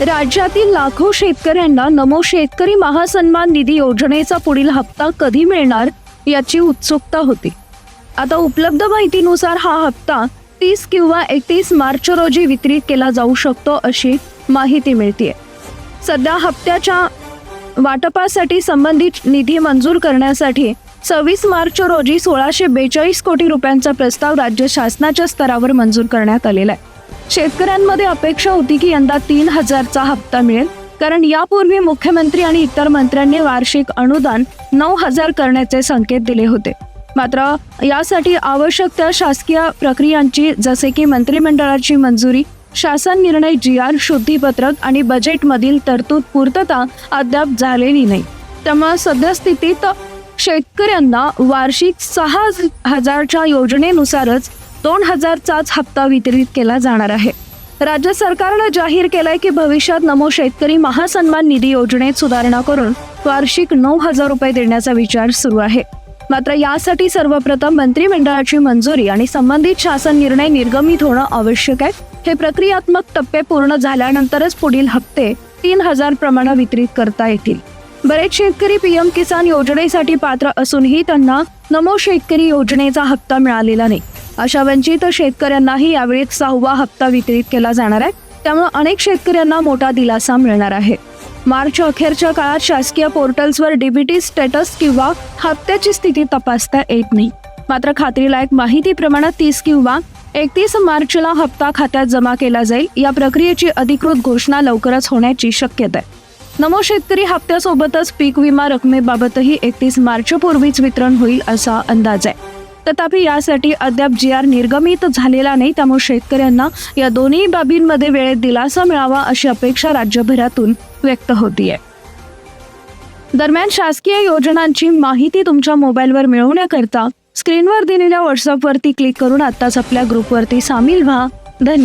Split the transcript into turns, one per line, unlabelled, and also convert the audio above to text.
राज्यातील लाखो शेतकऱ्यांना नमो शेतकरी महासन्मान निधी योजनेचा पुढील हप्ता कधी मिळणार याची उत्सुकता होती. आता उपलब्ध माहितीनुसार हा हप्ता तीस किंवा एकतीस मार्च रोजी वितरित केला जाऊ शकतो अशी माहिती मिळते सध्या हप्त्याच्या वाटपासाठी संबंधित निधी मंजूर करण्यासाठी सव्वीस मार्च रोजी सोळाशे बेचाळीस कोटी रुपयांचा प्रस्ताव राज्य शासनाच्या स्तरावर मंजूर करण्यात आलेला आहे. शेतकऱ्यांमध्ये अपेक्षा होती की यंदा तीन हजारचा हप्ता मिळेल. कारण यापूर्वी मुख्यमंत्री आणि इतर मंत्र्यांनी वार्षिक अनुदान नऊ हजार करण्याचे संकेत दिले होते. मात्र यासाठी आवश्यक त्या शासकीय प्रक्रियांची जसे की मंत्रिमंडळाची मंजुरी शासन निर्णय जी आर शुद्धीपत्रक आणि बजेटमधील तरतूद पूर्तता अद्याप झालेली नाही. त्यामुळे सद्यस्थितीत शेतकऱ्यांना वार्षिक सहा हजारच्या योजनेनुसारच दोन हजारचाच हप्ता वितरित केला जाणार आहे. राज्य सरकारनं जाहीर केलंय की भविष्यात नमो शेतकरी महासन्मान निधी योजनेत सुधारणा करून वार्षिक नऊ हजार रुपये देण्याचा विचार सुरू आहे. मात्र यासाठी सर्वप्रथम मंत्रिमंडळाची मंजुरी आणि संबंधित शासन निर्णय निर्गमित होणं आवश्यक आहे. हे प्रक्रियात्मक टप्पे पूर्ण झाल्यानंतरच पुढील हप्ते तीन हजार प्रमाणे वितरित करता येतील. बरेच शेतकरी पीएम किसान योजनेसाठी पात्र असूनही त्यांना नमो शेतकरी योजनेचा हप्ता मिळालेला नाही. अशा वंचित शेतकऱ्यांनाही यावेळी सहावा हप्ता वितरित केला जाणार आहे. त्यामुळे अनेक शेतकऱ्यांना मोठा दिलासा मिळणार आहे. मार्च अखेरच्या काळात शासकीय पोर्टल्सवर डीबीटी स्टेटस किंवा हप्त्याची स्थिती तपासता येत नाही. मात्र खात्रीलायक माहितीप्रमाणे तीस किंवा एकतीस मार्चला हप्ता खात्यात जमा केला जाईल. या प्रक्रियेची अधिकृत घोषणा लवकरच होण्याची शक्यता आहे. नमो शेतकरी हप्त्यासोबतच पीक विमा रकमेबाबतही एकतीस मार्चपूर्वीच वितरण होईल असा अंदाज आहे. तथापि यासाठी अद्याप जी आर निर्गमित झालेला नाही त्यामुळे शेतकऱ्यांना या दोन्ही बाबींमध्ये वेळेत दिलासा मिळावा अशी अपेक्षा राज्यभरातून व्यक्त होतीये. दरम्यान शासकीय योजनांची माहिती तुमच्या मोबाईलवर मिळवण्याकरता स्क्रीनवर दिलेल्या व्हॉट्सअपवरती क्लिक करून आत्ताच आपल्या ग्रुपवरती सामील व्हा. धन्यवाद